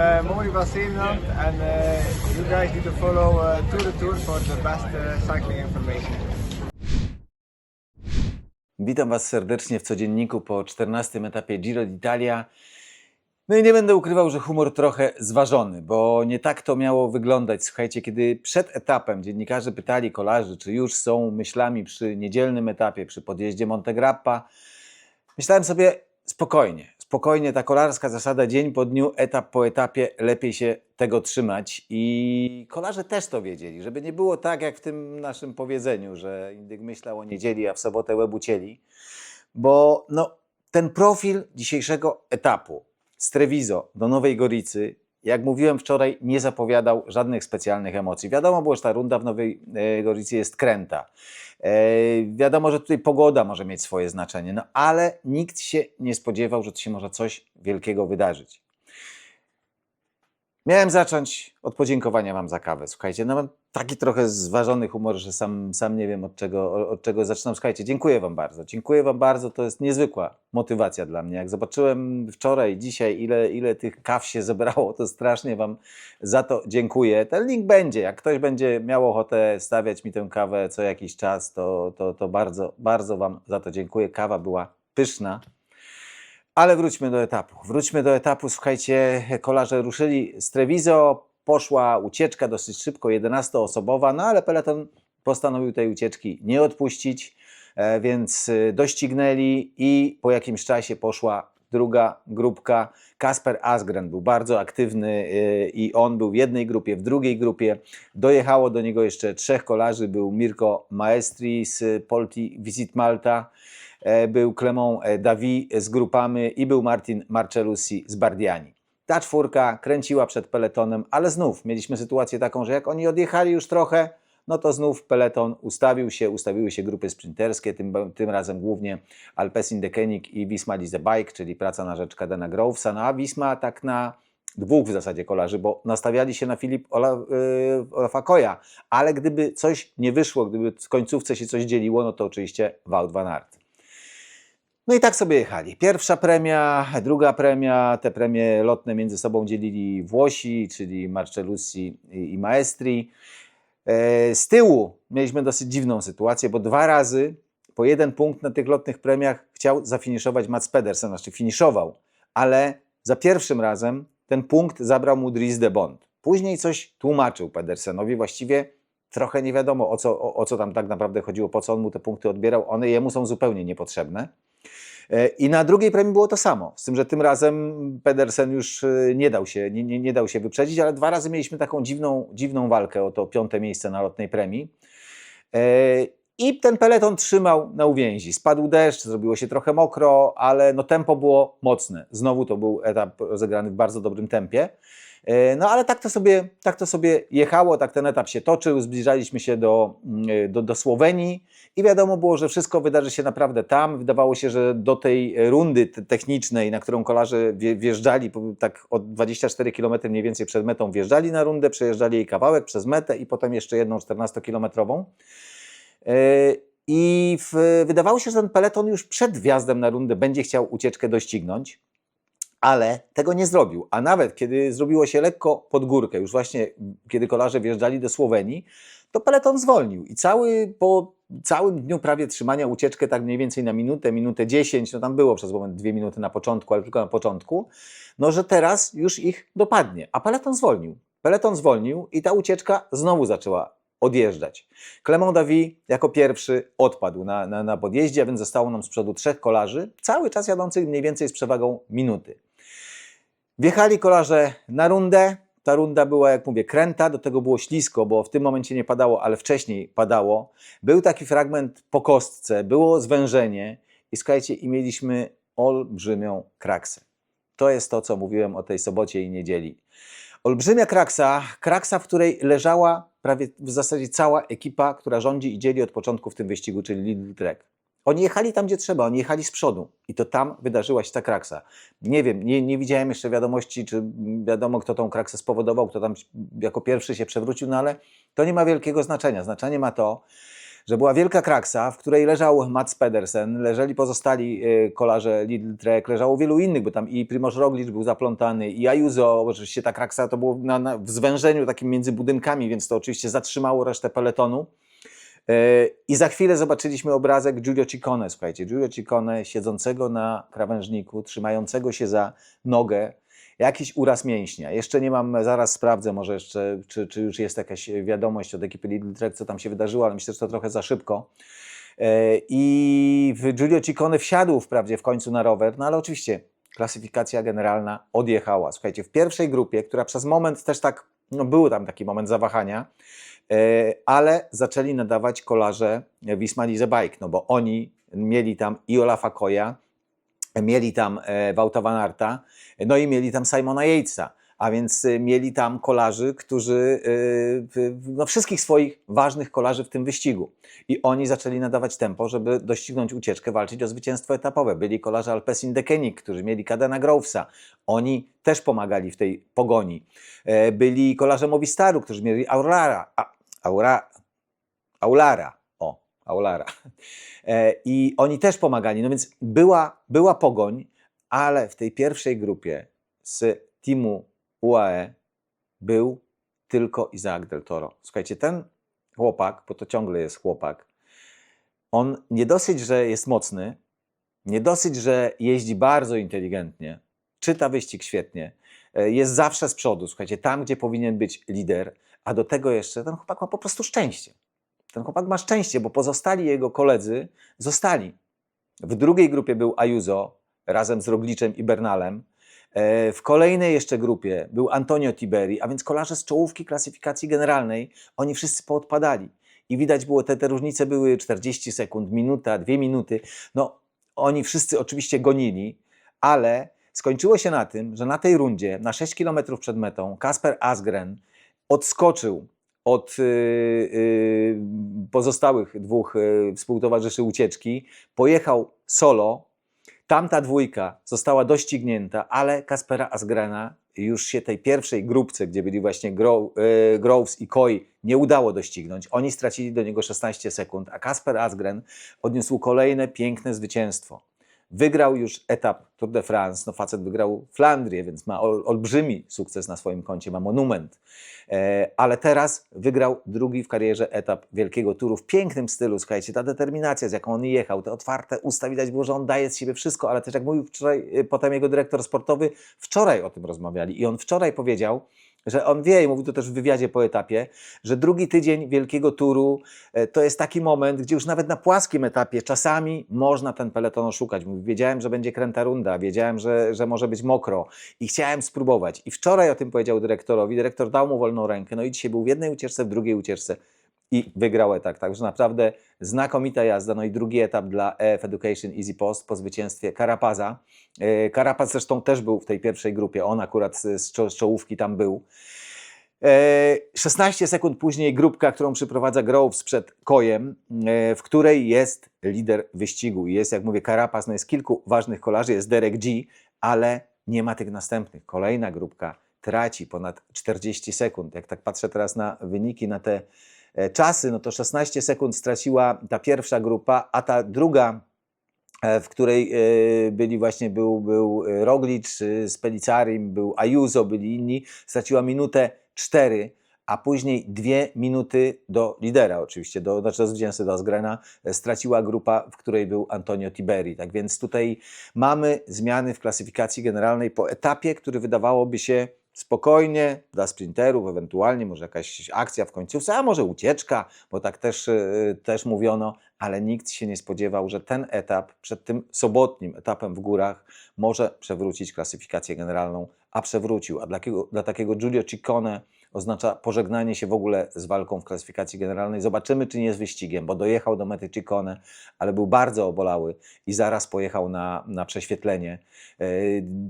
Mori Valseemland and uh, you guys need to follow uh, Tour de Tour for the best uh, cycling information. Witam Was serdecznie w codzienniku po 14 etapie Giro d'Italia. No i nie będę ukrywał, że humor trochę zważony, bo nie tak to miało wyglądać. Słuchajcie, kiedy przed etapem dziennikarze pytali kolarzy, czy już są myślami przy niedzielnym etapie, przy podjeździe Montegrappa, myślałem sobie spokojnie, spokojnie, ta kolarska zasada dzień po dniu, etap po etapie, lepiej się tego trzymać. I kolarze też to wiedzieli, żeby nie było tak jak w tym naszym powiedzeniu, że indyk myślał o niedzieli, a w sobotę łeb ucięli. Bo no, ten profil dzisiejszego etapu z Treviso do Nowej Goricy, jak mówiłem wczoraj, nie zapowiadał żadnych specjalnych emocji. Wiadomo było, że ta runda w Nowej e, Goricy jest kręta. E, wiadomo, że tutaj pogoda może mieć swoje znaczenie, no ale nikt się nie spodziewał, że tu się może coś wielkiego wydarzyć. Miałem zacząć od podziękowania Wam za kawę. Słuchajcie, no taki trochę zważony humor, że sam, sam nie wiem od czego, od czego zaczynam. Słuchajcie, dziękuję Wam bardzo. Dziękuję Wam bardzo. To jest niezwykła motywacja dla mnie. Jak zobaczyłem wczoraj, dzisiaj, ile, ile tych kaw się zebrało, to strasznie Wam za to dziękuję. Ten link będzie. Jak ktoś będzie miał ochotę stawiać mi tę kawę co jakiś czas, to, to, to bardzo, bardzo Wam za to dziękuję. Kawa była pyszna. Ale wróćmy do etapu. Wróćmy do etapu. Słuchajcie, kolarze ruszyli z Treviso, poszła ucieczka dosyć szybko, 11-osobowa, no ale peleton postanowił tej ucieczki nie odpuścić, e, więc e, doścignęli i po jakimś czasie poszła druga grupka. Kasper Asgren był bardzo aktywny e, i on był w jednej grupie, w drugiej grupie. Dojechało do niego jeszcze trzech kolarzy. Był Mirko Maestri z Polti Visit Malta, e, był Clement e, Davi z grupami i był Martin Marcellusi z Bardiani. Ta czwórka kręciła przed peletonem, ale znów mieliśmy sytuację taką, że jak oni odjechali już trochę, no to znów peleton ustawił się, ustawiły się grupy sprinterskie, tym, tym razem głównie Alpecin Deceuninck i Wisma Lease Bike, czyli praca na rzecz Kadena Grovesa, no a Wisma tak na dwóch w zasadzie kolarzy, bo nastawiali się na Filip Ola, Olafa Koja, ale gdyby coś nie wyszło, gdyby w końcówce się coś dzieliło, no to oczywiście Wout van Aert. No i tak sobie jechali. Pierwsza premia, druga premia, te premie lotne między sobą dzielili Włosi, czyli Marcellusi i Maestri. E, Z tyłu mieliśmy dosyć dziwną sytuację, bo dwa razy po jeden punkt na tych lotnych premiach chciał zafiniszować Mats Pedersen, znaczy finiszował, ale za pierwszym razem ten punkt zabrał mu Dries de Bond. Później coś tłumaczył Pedersenowi, właściwie trochę nie wiadomo o co, o, o co tam tak naprawdę chodziło, po co on mu te punkty odbierał, one jemu są zupełnie niepotrzebne. E, I na drugiej premii było to samo, z tym, że tym razem Pedersen już e, nie dał się, nie, nie, nie dał się wyprzedzić, ale dwa razy mieliśmy taką dziwną, dziwną walkę o to piąte miejsce na lotnej premii. E, I ten peleton trzymał na uwięzi. Spadł deszcz, zrobiło się trochę mokro, ale no tempo było mocne. Znowu to był etap rozegrany w bardzo dobrym tempie. E, No ale tak to, sobie, tak to sobie jechało, tak ten etap się toczył, zbliżaliśmy się do, mm, do, do Słowenii i wiadomo było, że wszystko wydarzy się naprawdę tam. Wydawało się, że do tej rundy te- technicznej, na którą kolarze wje- wjeżdżali, tak od 24 km mniej więcej przed metą wjeżdżali na rundę, przejeżdżali jej kawałek przez metę i potem jeszcze jedną 14-kilometrową. E, I w, wydawało się, że ten peleton już przed wjazdem na rundę będzie chciał ucieczkę doścignąć ale tego nie zrobił. A nawet kiedy zrobiło się lekko pod górkę, już właśnie kiedy kolarze wjeżdżali do Słowenii, to peleton zwolnił i cały, po całym dniu prawie trzymania ucieczkę tak mniej więcej na minutę, minutę 10, no tam było przez moment dwie minuty na początku, ale tylko na początku, no że teraz już ich dopadnie, a peleton zwolnił. Peleton zwolnił i ta ucieczka znowu zaczęła odjeżdżać. Clement Davi jako pierwszy odpadł na, na, na podjeździe, a więc zostało nam z przodu trzech kolarzy, cały czas jadących mniej więcej z przewagą minuty. Wjechali kolarze na rundę. Ta runda była, jak mówię, kręta, do tego było ślisko, bo w tym momencie nie padało, ale wcześniej padało. Był taki fragment po kostce, było zwężenie i słuchajcie, i mieliśmy olbrzymią kraksę. To jest to, co mówiłem o tej sobocie i niedzieli. Olbrzymia kraksa, kraksa, w której leżała prawie w zasadzie cała ekipa, która rządzi i dzieli od początku w tym wyścigu, czyli Lidl Trek. Oni jechali tam, gdzie trzeba, oni jechali z przodu i to tam wydarzyła się ta kraksa. Nie wiem, nie, nie widziałem jeszcze wiadomości, czy wiadomo, kto tą kraksę spowodował, kto tam jako pierwszy się przewrócił, no ale to nie ma wielkiego znaczenia. Znaczenie ma to, że była wielka kraksa, w której leżał Mats Pedersen, leżeli pozostali e, kolarze Lidl Trek, leżało wielu innych, bo tam i Primoz Roglic był zaplątany, i bo oczywiście ta kraksa to było na, na, w zwężeniu takim między budynkami, więc to oczywiście zatrzymało resztę peletonu. E, I za chwilę zobaczyliśmy obrazek Giulio Ciccone, słuchajcie, Giulio Ciccone siedzącego na krawężniku, trzymającego się za nogę, jakiś uraz mięśnia. Jeszcze nie mam, zaraz sprawdzę może jeszcze, czy, czy już jest jakaś wiadomość od ekipy Lidl Trek, co tam się wydarzyło, ale myślę, że to trochę za szybko. E, I Giulio Ciccone wsiadł wprawdzie w końcu na rower, no ale oczywiście klasyfikacja generalna odjechała. Słuchajcie, w pierwszej grupie, która przez moment też tak, no był tam taki moment zawahania, ale zaczęli nadawać kolarze Wisma Bike, no bo oni mieli tam i Olafa Koja, mieli tam e, Wouta Van Aerta, no i mieli tam Simona Yatesa, a więc e, mieli tam kolarzy, którzy, e, no wszystkich swoich ważnych kolarzy w tym wyścigu. I oni zaczęli nadawać tempo, żeby doścignąć ucieczkę, walczyć o zwycięstwo etapowe. Byli kolarze Alpecin Deceuninck, którzy mieli Cadena Grovesa. Oni też pomagali w tej pogoni. E, Byli kolarze Movistaru, którzy mieli Aulara, a, Aura, Aulara, o, Aulara. E, I oni też pomagali. No więc była, była pogoń, ale w tej pierwszej grupie z teamu UAE był tylko Isaac del Toro. Słuchajcie, ten chłopak, bo to ciągle jest chłopak, on nie dosyć, że jest mocny, nie dosyć, że jeździ bardzo inteligentnie, czyta wyścig świetnie, e, jest zawsze z przodu, słuchajcie, tam, gdzie powinien być lider, a do tego jeszcze ten chłopak ma po prostu szczęście. Ten chłopak ma szczęście, bo pozostali jego koledzy zostali. W drugiej grupie był Ayuso razem z Rogliczem i Bernalem. E, W kolejnej jeszcze grupie był Antonio Tiberi, a więc kolarze z czołówki klasyfikacji generalnej, oni wszyscy poodpadali. I widać było, te, te różnice były 40 sekund, minuta, dwie minuty. No, oni wszyscy oczywiście gonili, ale skończyło się na tym, że na tej rundzie, na 6 km przed metą, Kasper Asgren odskoczył od y, y, pozostałych dwóch y, współtowarzyszy ucieczki, pojechał solo. Tamta dwójka została doścignięta, ale Kaspera Asgrena już się tej pierwszej grupce, gdzie byli właśnie Gro, Groves i Koi, nie udało doścignąć. Oni stracili do niego 16 sekund, a Kasper Asgren odniósł kolejne piękne zwycięstwo. Wygrał już etap Tour de France, no facet wygrał Flandrię, więc ma ol, olbrzymi sukces na swoim koncie, ma monument. E, ale teraz wygrał drugi w karierze etap Wielkiego Turu w pięknym stylu, słuchajcie, ta determinacja, z jaką on jechał, te otwarte usta, widać było, że on daje z siebie wszystko, ale też jak mówił wczoraj, y, potem jego dyrektor sportowy, wczoraj o tym rozmawiali i on wczoraj powiedział, że on wie, i mówił to też w wywiadzie po etapie, że drugi tydzień Wielkiego Turu e, to jest taki moment, gdzie już nawet na płaskim etapie czasami można ten peleton oszukać. Mówi, wiedziałem, że będzie kręta runda, wiedziałem, że, że może być mokro i chciałem spróbować. I wczoraj o tym powiedział dyrektorowi, dyrektor dał mu wolną rękę, no i dzisiaj był w jednej ucieczce, w drugiej ucieczce i wygrał etap. Także naprawdę znakomita jazda. No i drugi etap dla EF Education Easy Post po zwycięstwie Karapaza. E, Karapaz zresztą też był w tej pierwszej grupie, on akurat z, z czo- z czołówki tam był. E, 16 sekund później grupka, którą przyprowadza Groves przed Kojem, e, w której jest lider wyścigu. Jest, jak mówię, Karapaz, no jest kilku ważnych kolarzy, jest Derek G, ale nie ma tych następnych. Kolejna grupka traci ponad 40 sekund. Jak tak patrzę teraz na wyniki, na te e, czasy, no to 16 sekund straciła ta pierwsza grupa, a ta druga e, w której e, byli właśnie, był, był e, Roglic e, z Pelicarim, był Ayuso, byli inni, straciła minutę 4, a później dwie minuty do lidera oczywiście, do, znaczy do zwycięzcy do Asgrena, e, straciła grupa, w której był Antonio Tiberi. Tak więc tutaj mamy zmiany w klasyfikacji generalnej po etapie, który wydawałoby się spokojnie dla sprinterów, ewentualnie może jakaś akcja w końcówce, a może ucieczka, bo tak też, e, też mówiono, ale nikt się nie spodziewał, że ten etap przed tym sobotnim etapem w górach może przewrócić klasyfikację generalną, a przewrócił. A dla, dla takiego Giulio Ciccone oznacza pożegnanie się w ogóle z walką w klasyfikacji generalnej. Zobaczymy, czy nie z wyścigiem, bo dojechał do mety Ciccone, ale był bardzo obolały i zaraz pojechał na, na prześwietlenie. E,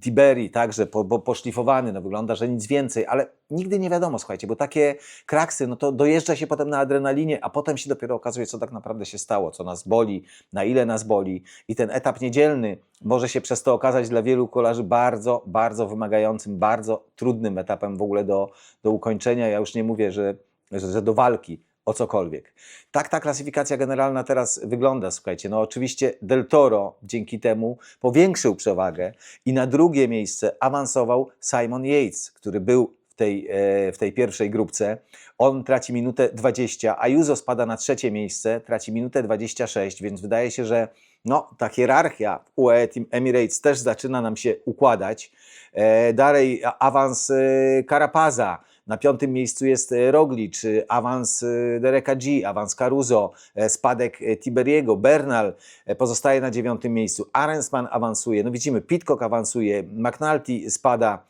Tiberi także po, po, poszlifowany, no wygląda, że nic więcej, ale nigdy nie wiadomo, słuchajcie, bo takie kraksy, no to dojeżdża się potem na adrenalinie, a potem się dopiero okazuje, co tak naprawdę się stało, co nas boli, na ile nas boli i ten etap niedzielny może się przez to okazać dla wielu kolarzy bardzo, bardzo wymagającym, bardzo trudnym etapem w ogóle do, do ukończenia. Ja już nie mówię, że, że, że do walki o cokolwiek. Tak ta klasyfikacja generalna teraz wygląda, słuchajcie. No oczywiście Del Toro dzięki temu powiększył przewagę i na drugie miejsce awansował Simon Yates, który był tej, e, w tej pierwszej grupce. On traci minutę 20, Ayuso spada na trzecie miejsce, traci minutę 26, więc wydaje się, że no, ta hierarchia UAE Team Emirates też zaczyna nam się układać. E, dalej a- awans e, Carapaza, na piątym miejscu jest Roglic, awans Dereka G, awans Caruso, spadek Tiberiego, Bernal pozostaje na dziewiątym miejscu, Arensman awansuje, no widzimy, Pitcock awansuje, McNulty spada,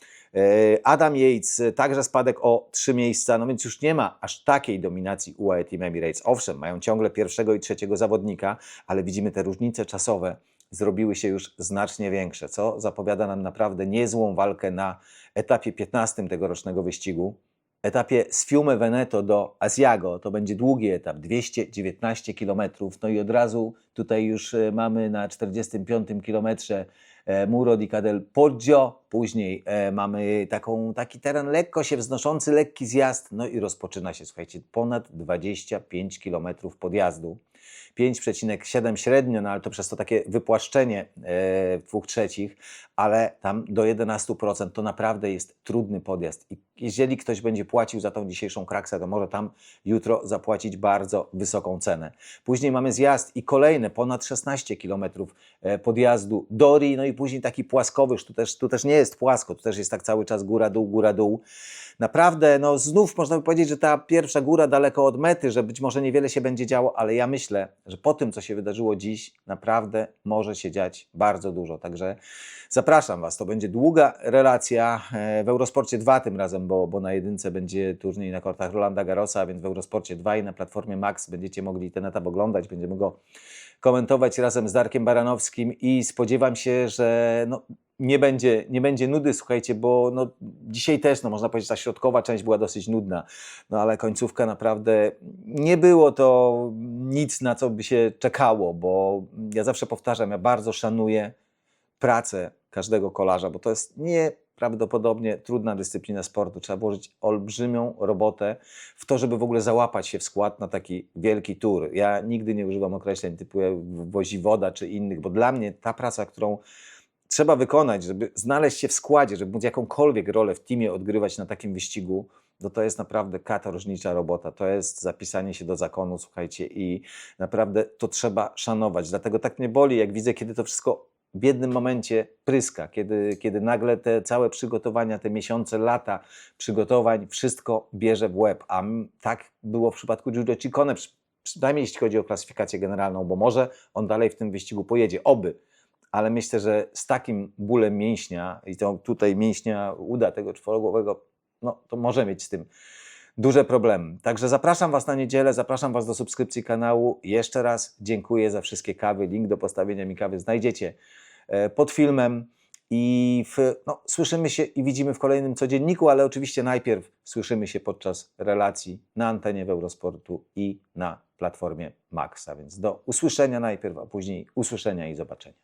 Adam Yates e, także spadek o trzy miejsca, no więc już nie ma aż takiej dominacji UAE Team Emirates. Owszem, mają ciągle pierwszego i trzeciego zawodnika, ale widzimy te różnice czasowe zrobiły się już znacznie większe, co zapowiada nam naprawdę niezłą walkę na etapie 15 tegorocznego wyścigu. Etapie z Fiume Veneto do Asiago to będzie długi etap, 219 km. No i od razu tutaj już e, mamy na 45 kilometrze e, Muro di Cadel Poggio, później e, mamy taką, taki teren lekko się wznoszący, lekki zjazd, no i rozpoczyna się, słuchajcie, ponad 25 km podjazdu. 5,7 średnio, no ale to przez to takie wypłaszczenie dwóch trzecich, ale tam do 11% to naprawdę jest trudny podjazd. I jeżeli ktoś będzie płacił za tą dzisiejszą kraksę, to może tam jutro zapłacić bardzo wysoką cenę. Później mamy zjazd i kolejne ponad 16 km e, podjazdu Dori, no i później taki płaskowyż, tu też, tu też nie jest płasko, tu też jest tak cały czas góra-dół, góra-dół. Naprawdę, no znów można by powiedzieć, że ta pierwsza góra daleko od mety, że być może niewiele się będzie działo, ale ja myślę, że po tym, co się wydarzyło dziś, naprawdę może się dziać bardzo dużo. Także zapraszam Was, to będzie długa relacja e, w Eurosporcie 2 tym razem, bo, bo na jedynce będzie turniej na kortach Rolanda Garrosa, więc w Eurosporcie 2 i na platformie Max będziecie mogli ten etap oglądać, będziemy go komentować razem z Darkiem Baranowskim i spodziewam się, że no, nie będzie, nie będzie nudy, słuchajcie, bo no, dzisiaj też, no, można powiedzieć, ta środkowa część była dosyć nudna, no ale końcówka naprawdę nie było to nic, na co by się czekało, bo ja zawsze powtarzam, ja bardzo szanuję pracę każdego kolarza, bo to jest nieprawdopodobnie trudna dyscyplina sportu. Trzeba włożyć olbrzymią robotę w to, żeby w ogóle załapać się w skład na taki wielki tour. Ja nigdy nie używam określeń typu woziwoda czy innych, bo dla mnie ta praca, którą trzeba wykonać, żeby znaleźć się w składzie, żeby móc jakąkolwiek rolę w teamie odgrywać na takim wyścigu, no to jest naprawdę katorżnicza robota. To jest zapisanie się do zakonu, słuchajcie, i naprawdę to trzeba szanować. Dlatego tak mnie boli, jak widzę, kiedy to wszystko w jednym momencie pryska, kiedy, kiedy nagle te całe przygotowania, te miesiące, lata przygotowań, wszystko bierze w łeb. A tak było w przypadku Giulio Ciccone, przy- przynajmniej jeśli chodzi o klasyfikację generalną, bo może on dalej w tym wyścigu pojedzie, oby. Ale myślę, że z takim bólem mięśnia i to tutaj mięśnia uda tego czworogłowego, no to może mieć z tym duże problemy. Także zapraszam Was na niedzielę, zapraszam Was do subskrypcji kanału. Jeszcze raz dziękuję za wszystkie kawy. Link do postawienia mi kawy znajdziecie e, pod filmem. I w, no, słyszymy się i widzimy w kolejnym codzienniku, ale oczywiście najpierw słyszymy się podczas relacji na antenie w Eurosportu i na platformie Maxa. Więc do usłyszenia najpierw, a później usłyszenia i zobaczenia.